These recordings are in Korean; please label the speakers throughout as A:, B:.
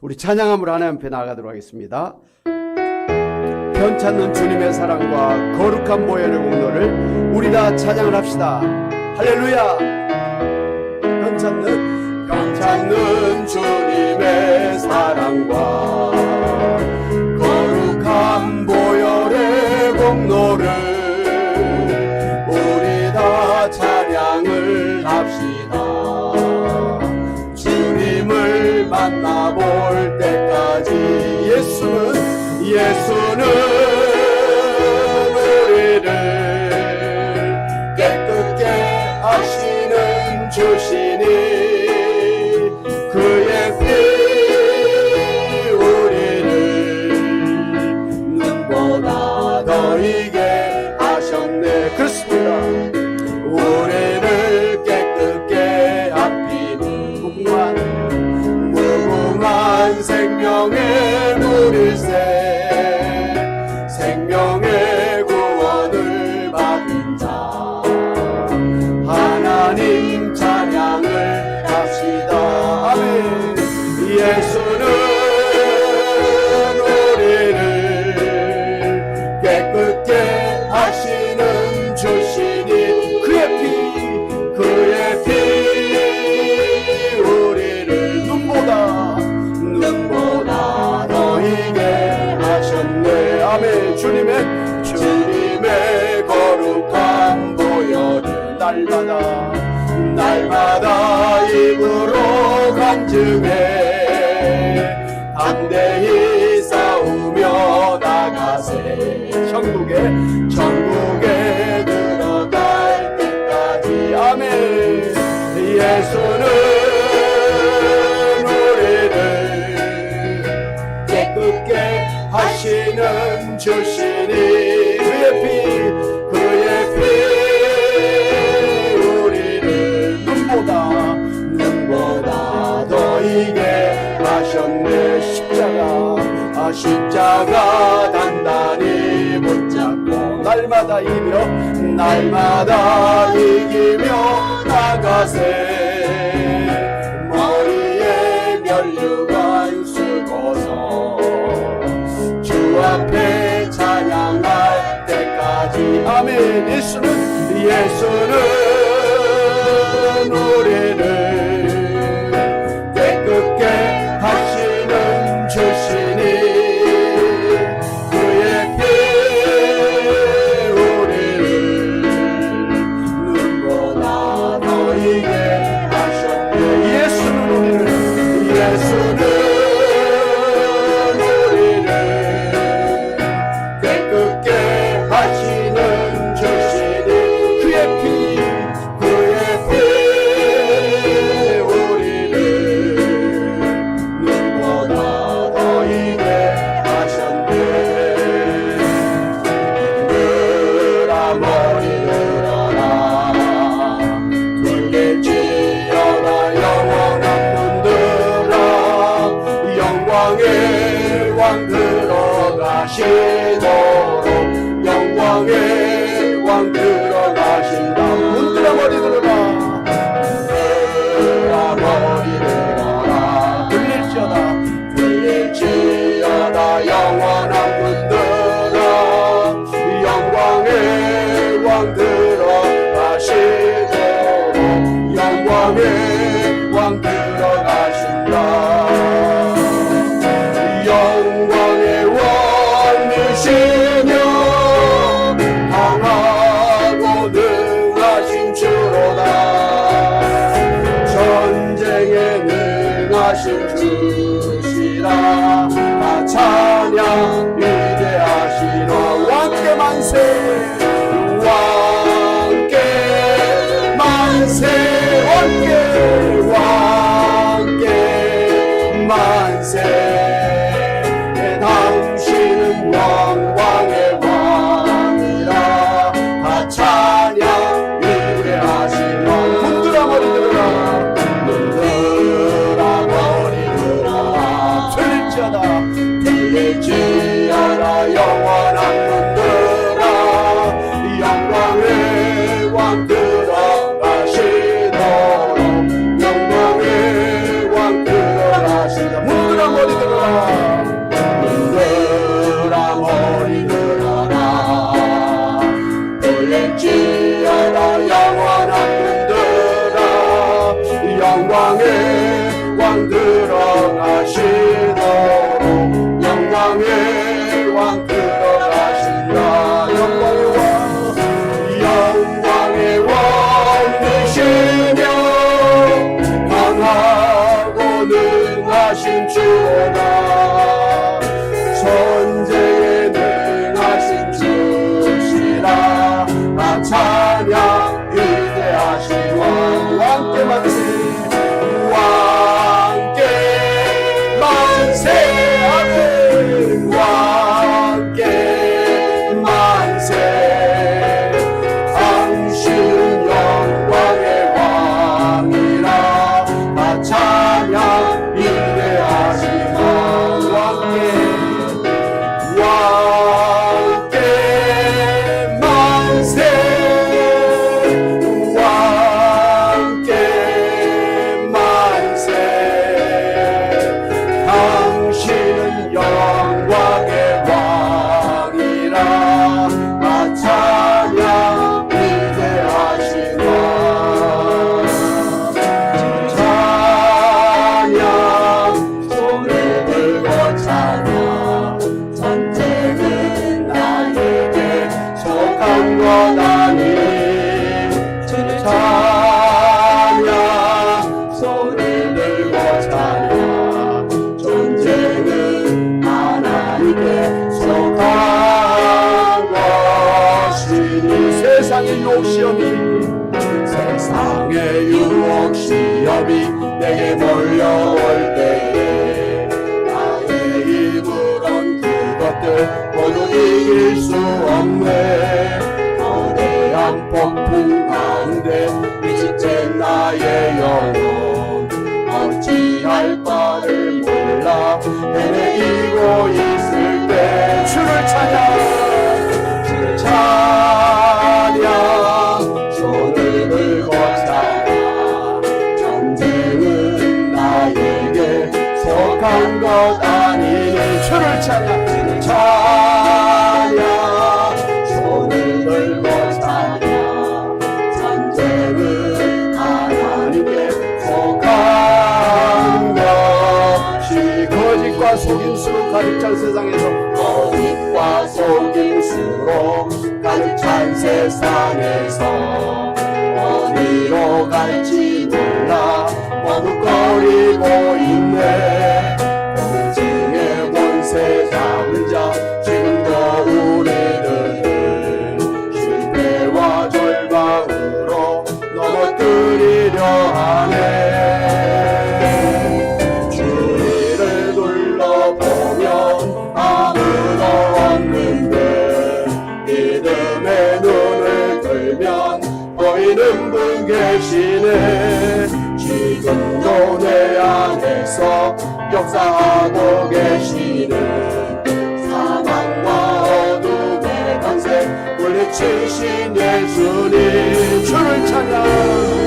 A: 우리 찬양함으로 하나님 앞에 나아가도록 하겠습니다. 편찮는 주님의 사랑과 거룩한 보혈의 공로를 우리 다 찬양을 합시다. 할렐루야. 편찮는 편찮는 주님의 사랑과 거룩한 보혈의 공로를 예수는 날마다 날마다 입으로 간증해. 담대히 싸우며 나가세. 천국에 천국에 들어갈 때까지. 아멘. 예수는 하시는 주시니. 십자가 단단히 붙잡고 날마다 이기며 날마다 이기며 나가세. 머리에 면류관 쓰고서 주 앞에 찬양할 때까지. 아멘. 예수는 예수는 우리를 Yeah. 드러나시 세상의 욕시험이 세상의 유혹 시험이 내게 몰려올 때에 나의 입으론 그것들 모두 이길 수 없네. 거대한 폭풍 가운데 미치진 나의 영혼 어찌할 바를 몰라. 헤매이고 있 주를 찬양 찬양 손을 들고 찬양 전쟁은 하나님께 속한 것이 거짓과 속임수로 가득 찬 세상에서 거짓과 속임수로 가득 찬 세상에서 어디로 갈지 보이는 분 계시네. 지금도 내 안에서 역사하고 계시네. 사망과 어둠의 강세 물리치신 예수님 주를 찬양.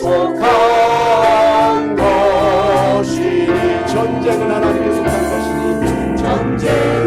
A: 속한 것이니 전쟁은 하나님께 속한 것이니
B: 전쟁